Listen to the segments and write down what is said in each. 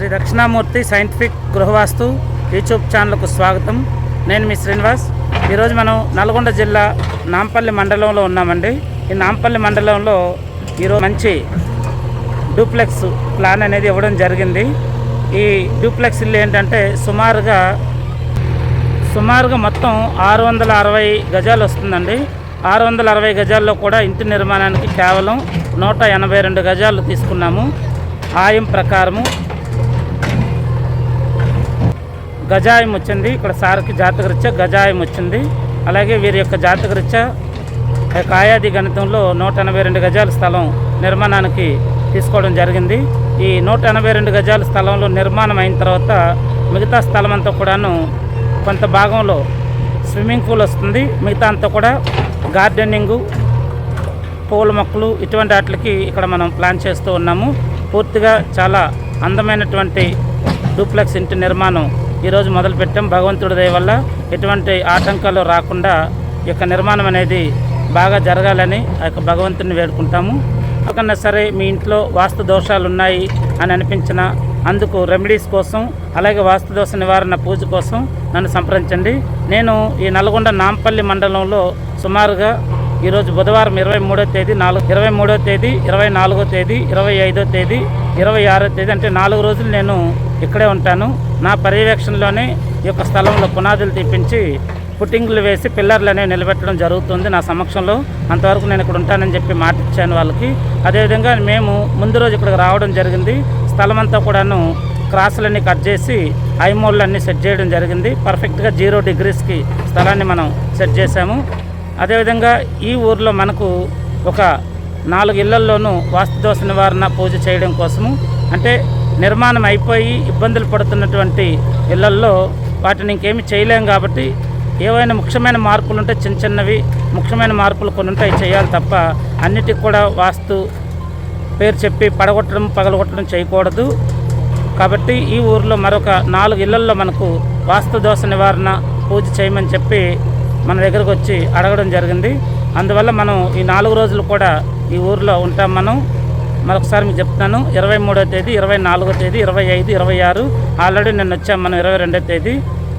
Shri Dakshinamurthy scientific గృహవాస్తు YouTube ఛానల్కు స్వాగతం. నేను మీ శ్రీనివాస్. ఈరోజు మనం నల్గొండ జిల్లా నాంపల్లి మండలంలో ఉన్నామండి. ఈ నాంపల్లి మండలంలో ఈరోజు మంచి డూప్లెక్స్ ప్లాన్ అనేది ఇవ్వడం జరిగింది. ఈ డూప్లెక్స్ ఇల్లు ఏంటంటే సుమారుగా సుమారుగా మొత్తం ఆరు వందల అరవై గజాలు వస్తుందండి. ఆరు వందల అరవై గజాల్లో కూడా ఇంటి నిర్మాణానికి కేవలం నూట ఎనభై రెండు గజాలు తీసుకున్నాము. ఆయం ప్రకారము గజాయం వచ్చింది. ఇక్కడ సార్కి జాతకరీత్యా గజాయం వచ్చింది. అలాగే వీరి యొక్క జాతకరీత్యా ఆ కాయాది గణితంలో నూట ఎనభై రెండు గజాల స్థలం నిర్మాణానికి తీసుకోవడం జరిగింది. ఈ నూట ఎనభై రెండు గజాల స్థలంలో నిర్మాణం అయిన తర్వాత మిగతా స్థలం అంతా కూడాను కొంత భాగంలో స్విమ్మింగ్ పూల్ వస్తుంది. మిగతా అంతా కూడా గార్డెనింగు పూల మొక్కలు ఇటువంటి వాటికి ఇక్కడ మనం ప్లాన్ చేస్తూ ఉన్నాము. పూర్తిగా చాలా అందమైనటువంటి డూప్లెక్స్ ఇంటి నిర్మాణం ఈరోజు మొదలుపెట్టాం భగవంతుడి దయ వల్ల ఎటువంటి ఆటంకాలు రాకుండా ఈ యొక్క నిర్మాణం అనేది బాగా జరగాలని ఆ యొక్క భగవంతుని వేడుకుంటాము. ఒకన్నా సరే మీ ఇంట్లో వాస్తు దోషాలు ఉన్నాయి అని అనిపించిన అందుకు రెమెడీస్ కోసం అలాగే వాస్తు దోష నివారణ పూజ కోసం నన్ను సంప్రదించండి. నేను ఈ నల్గొండ నాంపల్లి మండలంలో సుమారుగా ఈరోజు బుధవారం ఇరవై మూడో తేదీ నాలుగు ఇరవై మూడో తేదీ ఇరవై నాలుగో తేదీ ఇరవై ఐదో తేదీ ఇరవై ఆరో తేదీ అంటే నాలుగు రోజులు నేను ఇక్కడే ఉంటాను. నా పర్యవేక్షణలోనే ఈ యొక్క స్థలంలో పునాదులు తీపించి పుట్టింగ్లు వేసి పిల్లర్లు అనేవి నిలబెట్టడం జరుగుతుంది నా సమక్షంలో. అంతవరకు నేను ఇక్కడ ఉంటానని చెప్పి మాట ఇచ్చాను వాళ్ళకి. అదేవిధంగా మేము ముందు రోజు ఇక్కడికి రావడం జరిగింది. స్థలమంతా కూడాను క్రాసులన్నీ కట్ చేసి ఐమోళ్ళన్నీ సెట్ చేయడం జరిగింది. పర్ఫెక్ట్గా జీరో డిగ్రీస్కి స్థలాన్ని మనం సెట్ చేశాము. అదేవిధంగా ఈ ఊర్లో మనకు ఒక నాలుగు ఇళ్ళల్లోనూ వాస్తుదోష నివారణ పూజ చేయడం కోసము. అంటే నిర్మాణం అయిపోయి ఇబ్బందులు పడుతున్నటువంటి ఇళ్ళల్లో వాటిని ఇంకేమి చేయలేం కాబట్టి ఏవైనా ముఖ్యమైన మార్పులు ఉంటే చిన్న చిన్నవి ముఖ్యమైన మార్పులు కొన్ని ఉంటాయి చేయాలి తప్ప అన్నిటికి కూడా వాస్తు పేరు చెప్పి పడగొట్టడం పగలగొట్టడం చేయకూడదు. కాబట్టి ఈ ఊరిలో మరొక నాలుగు ఇళ్ళల్లో మనకు వాస్తు దోష నివారణ పూజ చేయమని చెప్పి మన దగ్గరకు వచ్చి అడగడం జరిగింది. అందువల్ల మనం ఈ నాలుగు రోజులు కూడా ఈ ఊరిలో ఉంటాం మనం. మరొకసారి మీకు చెప్తున్నాను ఇరవై మూడో తేదీ ఇరవై నాలుగో తేదీ ఇరవై ఐదు ఇరవై ఆరు. ఆల్రెడీ నేను వచ్చాం మనం ఇరవై రెండో తేదీ.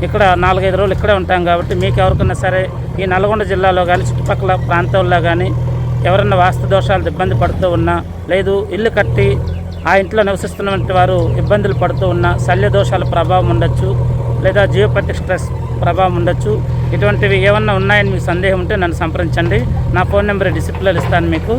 ఇక్కడ నాలుగైదు రోజులు ఇక్కడే ఉంటాం కాబట్టి మీకు ఎవరికైనా సరే ఈ నల్గొండ జిల్లాలో కానీ చుట్టుపక్కల ప్రాంతంలో కానీ ఎవరన్నా వాస్తు దోషాలు ఇబ్బంది పడుతూ ఉన్నా లేదు ఇల్లు కట్టి ఆ ఇంట్లో నివసిస్తున్నటువంటి వారు ఇబ్బందులు పడుతూ ఉన్నా శల్య దోషాల ప్రభావం ఉండొచ్చు లేదా జియోపతిక్ స్ట్రెస్ ప్రభావం ఉండొచ్చు. ఇటువంటివి ఏమన్నా ఉన్నాయని మీకు సందేహం ఉంటే నన్ను సంప్రదించండి. నా ఫోన్ నెంబర్ డిసిప్లిన్ ఇస్తాను మీకు.